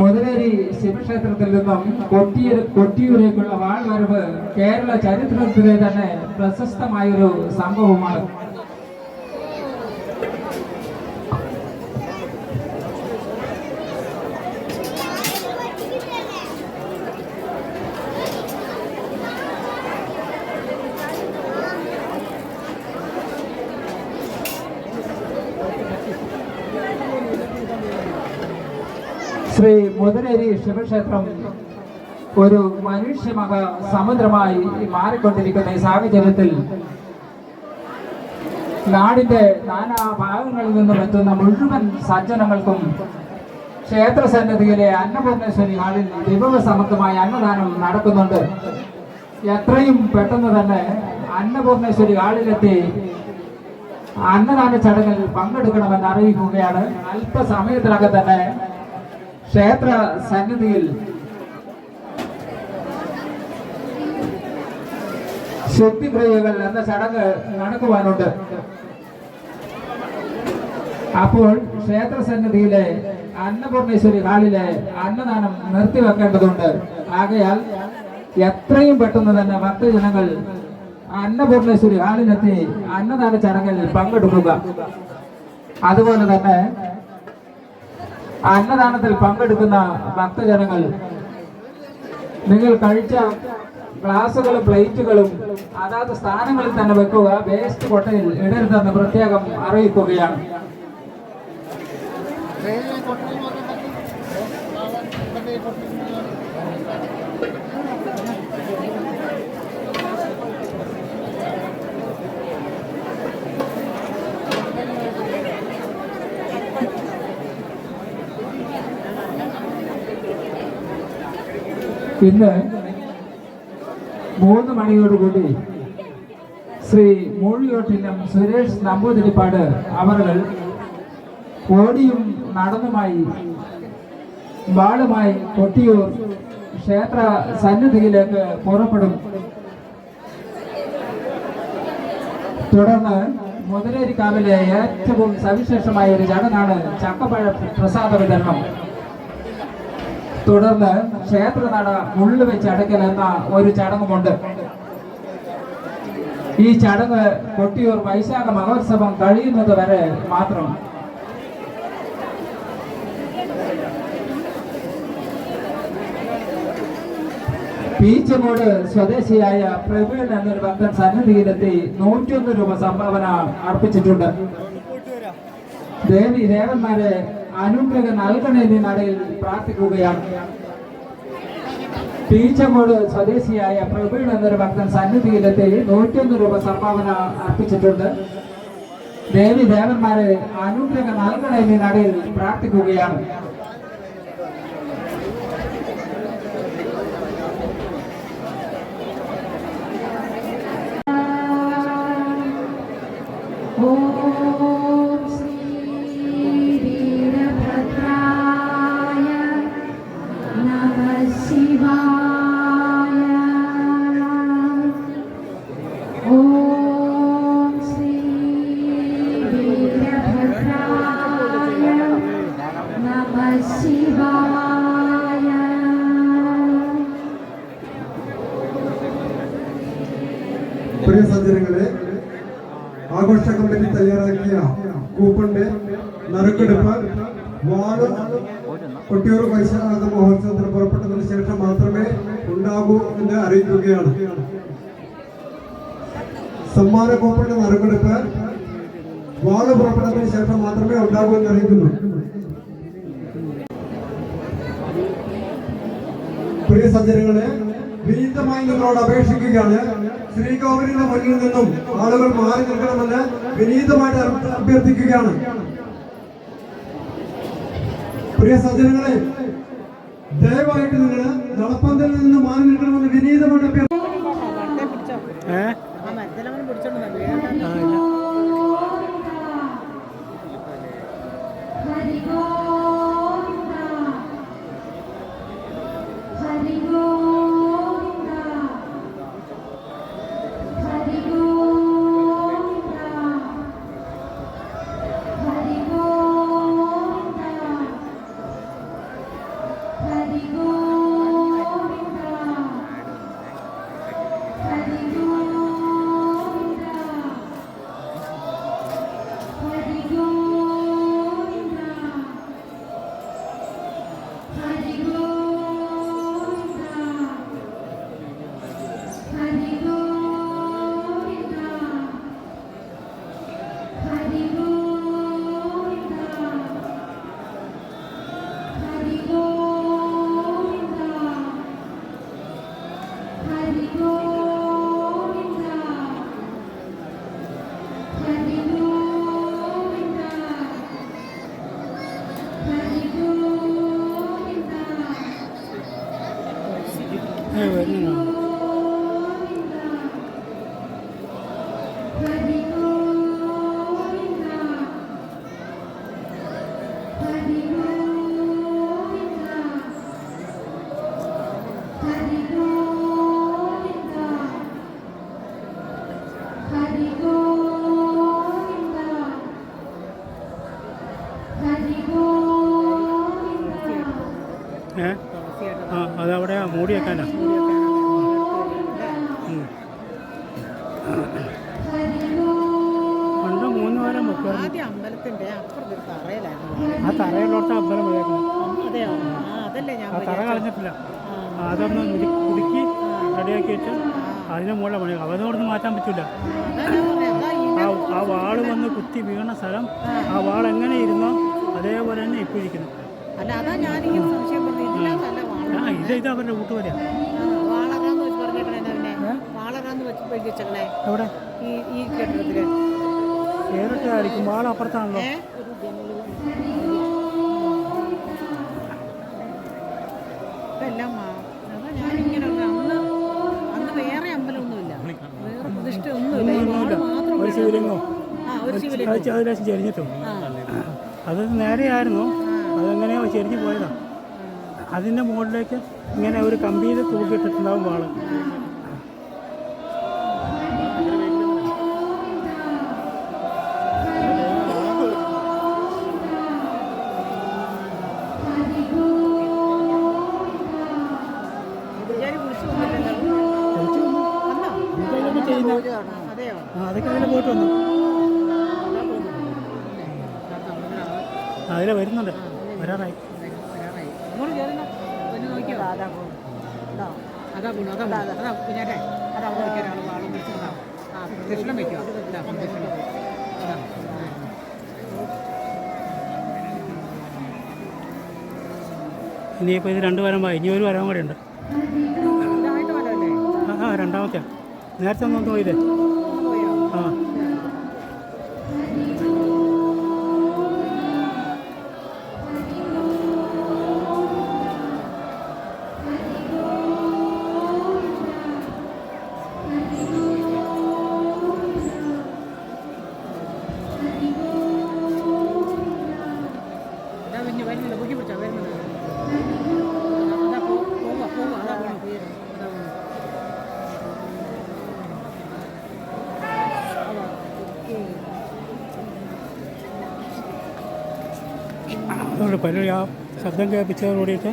മുതലേരി ശിവക്ഷേത്രത്തിൽ നിന്നും കൊട്ടിയൂർ കൊട്ടിയൂരേക്കുള്ള വാൾവരവ് കേരള ചരിത്രത്തിലെ തന്നെ പ്രശസ്തമായൊരു സംഭവമാണ്. ശ്രീ മുതലേരി ശിവക്ഷേത്രം ഒരു മനുഷ്യമക സമുദ്രമായി മാറിക്കൊണ്ടിരിക്കുന്ന ഈ സാഹചര്യത്തിൽ നാടിന്റെ നാനാ ഭാഗങ്ങളിൽ നിന്നും എത്തുന്ന മുഴുവൻ സജ്ജനങ്ങൾക്കും ക്ഷേത്ര സന്നിധിയിലെ അന്നപൂർണേശ്വരി ഹാളിൽ വിഭവ സമർത്ഥമായ അന്നദാനം നടക്കുന്നുണ്ട്. എത്രയും പെട്ടെന്ന് തന്നെ അന്നപൂർണേശ്വരി ഹാളിലെത്തി അന്നദാന ചടങ്ങിൽ പങ്കെടുക്കണമെന്ന് അറിയിക്കുകയാണ്. അല്പസമയത്തിനകം തന്നെ ക്ഷേത്ര സന്നിധിയിൽ ശുദ്ധിക്രിയകൾ എന്ന ചടങ്ങ് നടക്കുവാനുണ്ട്. അപ്പോൾ ക്ഷേത്ര സന്നിധിയിലെ അന്നപൂർണേശ്വരി ഹാളിലെ അന്നദാനം നിർത്തിവെക്കേണ്ടതുണ്ട്. ആകയാൽ എത്രയും പെട്ടെന്ന് തന്നെ ഭക്തജനങ്ങൾ അന്നപൂർണേശ്വരി ഹാളിലെത്തി അന്നദാന ചടങ്ങിൽ പങ്കെടുക്കുക. അതുപോലെ തന്നെ അന്നദാനത്തിൽ പങ്കെടുക്കുന്ന ഭക്തജനങ്ങൾ നിങ്ങൾ കഴിച്ച ഗ്ലാസുകളും പ്ലേറ്റുകളും അതാത് സ്ഥാനങ്ങളിൽ തന്നെ വെക്കുക വേസ്റ്റ് കൊട്ടയിൽ ഇടരുതെന്ന് പ്രത്യേകം അറിയിക്കുകയാണ്. പിന്നെ മൂന്ന് മണിയോടുകൂടി ശ്രീ മൂഴിയോട്ടിലും സുരേഷ് നമ്പൂതിരിപ്പാട് അവർ ഓടിയും നടന്നുമായി വാളുമായി കൊട്ടിയൂർ ക്ഷേത്ര സന്നിധിയിലേക്ക് പുറപ്പെടും. തുടർന്ന് മുതലേരിക്കാവിലെ ഏറ്റവും സവിശേഷമായ ഒരു ചടങ്ങാണ് ചക്കപ്പഴ പ്രസാദ വിതരണം. തുടർന്ന് ക്ഷേത്രനട മുള്ളു വെച്ച് അടയ്ക്കൽ എന്ന ഒരു ചടങ്ങുമുണ്ട്. ഈ ചടങ്ങ് കൊട്ടിയൂർ വൈശാഖ മഹോത്സവം കഴിയുന്നത് വരെ മാത്രം. പീച്ചമോട് സ്വദേശിയായ പ്രവീൺ എന്നൊരു ഭക്തൻ സന്നിധിയിലെത്തി നൂറ്റിയൊന്ന് രൂപ സംഭാവന അർപ്പിച്ചിട്ടുണ്ട്. ദേവി ദേവന്മാരെ അനുഗ്രഹം നൽകണമെന്ന് നടയിൽ പ്രാർത്ഥിക്കുകയാണ്. പീച്ചമൂട് സ്വദേശിയായ പ്രവീൺ എന്നൊരു ഭക്തൻ സന്നിധിയിലെത്തി നൂറ്റിയൊന്ന് രൂപ സംഭാവന അർപ്പിച്ചിട്ടുണ്ട്. ദേവി ദേവന്മാരെ അനുഗ്രഹം നൽകണമെന്ന് നടയിൽ പ്രാർത്ഥിക്കുകയാണ്. ॐ പ്രിയ സജ്ജനങ്ങളെ ആഘോഷ കമ്മിറ്റി തയ്യാറാക്കിയ കൂപ്പണിന്റെ നറുക്കെടുപ്പ് വാൾ കൊട്ടിയൂർ വൈശാഖ മഹോത്സവത്തിന് പുറപ്പെട്ടതിന് ശേഷം മാത്രമേ ഉണ്ടാകൂ എന്ന് അറിയിക്കുകയാണ്. സമ്മാന കൂപ്പണിന്റെ നറുക്കെടുപ്പ് വാൾ പുറപ്പെട്ടതിന് ശേഷം മാത്രമേ ഉണ്ടാകൂ എന്ന് അറിയിക്കുന്നു. പ്രിയ സജ്ജനങ്ങളെ വിനീതമായി നിങ്ങളോട് അപേക്ഷിക്കുകയാണ്. ശ്രീകോവിലിന്റെ മുന്നിൽ നിന്നും ആളുകൾ മാറി നിൽക്കണമെന്ന് വിനീതമായിട്ട് അഭ്യ- അഭ്യർത്ഥിക്കുകയാണ്. പ്രിയ സജ്ജനങ്ങളെ ദയവായിട്ട് നിങ്ങൾ നടപ്പന്തലിൽ നിന്ന് മാറി നിൽക്കണമെന്ന് വിനീതമായിട്ട് അഭ്യർത്ഥിക്കുന്നു Here, wait, no, no. Yeah. Govinda അവിടെ ആ അതവിടെ മൂടി വെക്കാനാ പണ്ട് മൂന്ന് നേരം വെക്കുമായിരുന്നു ആദ്യം അമ്പലത്തിന്റെ അപ്പുറത്തൊരു തറയിലായിരുന്നു. ആ തറയിലോട്ട് അമ്പലം പോയേക്കണം അതെയോ? ആ അതല്ലേ ഞാൻ ആ തറ കളഞ്ഞിട്ടില്ല. അതൊന്ന് പുതുക്കി റെഡിയാക്കി വെച്ച് അതിന് മുകളിൽ പണി അവനോടൊന്നും മാറ്റാൻ പറ്റില്ല അതാ അതാ ആ വാൾ വന്ന് കുത്തി വീണ സ്ഥലം ആ. വാൾ എങ്ങനെ ഇരുന്നോ അതേപോലെ തന്നെ ഇപ്പോൾ ഇരിക്കുന്നു. അല്ല അതാ ഞാനിങ്ങനെ സംശയം പറഞ്ഞു. ഇതിനകത്തല്ല ആ ഇത് ഇതാ പറഞ്ഞ കൂട്ടുവരാ എവിടെ? ഈ കെട്ടിടത്തിൽ ഏതൊക്കെയായിരിക്കും വാള അപ്പുറത്താണല്ലോ. എല്ലാം ഞാനിങ്ങനെ. അന്ന് അന്ന് വേറെ അമ്പലമൊന്നുമില്ല. വേറെ പ്രതിഷ്ഠ ഒന്നുമില്ല ശിവലിംഗോ. അത് ചെരിഞ്ഞിട്ടും നേരെയായിരുന്നു. അതെങ്ങനെയോ ചെരിഞ്ഞു പോയതാ. അതിന്റെ മുകളിലേക്ക് ഇങ്ങനെ ഒരു കമ്പിയിൽ തൂക്കിയിട്ടിട്ടുണ്ടാവും വാൾ. അതൊക്കെ അതിൽ പോയിട്ട് വന്നു അതിലെ വരുന്നുണ്ട്. വരാറായി. അതാ ഗുണം അതാ അതാ കുഞ്ഞാറ്റെ അതാ അവിടെ വയ്ക്കാൻ ആ പ്രദക്ഷിണം വയ്ക്കുക അതാ പ്രദക്ഷിണം അതാ ഇനിയിപ്പോൾ ഇത് രണ്ട് വരം ഇനി ഒരു വരം കൂടെ ഉണ്ട്. ആ രണ്ടാമത്തെ നേരത്തെ ഒന്നും പോയില്ലേ? ആ. पहले यहाँ सफदंग के पीछे रोड़े थे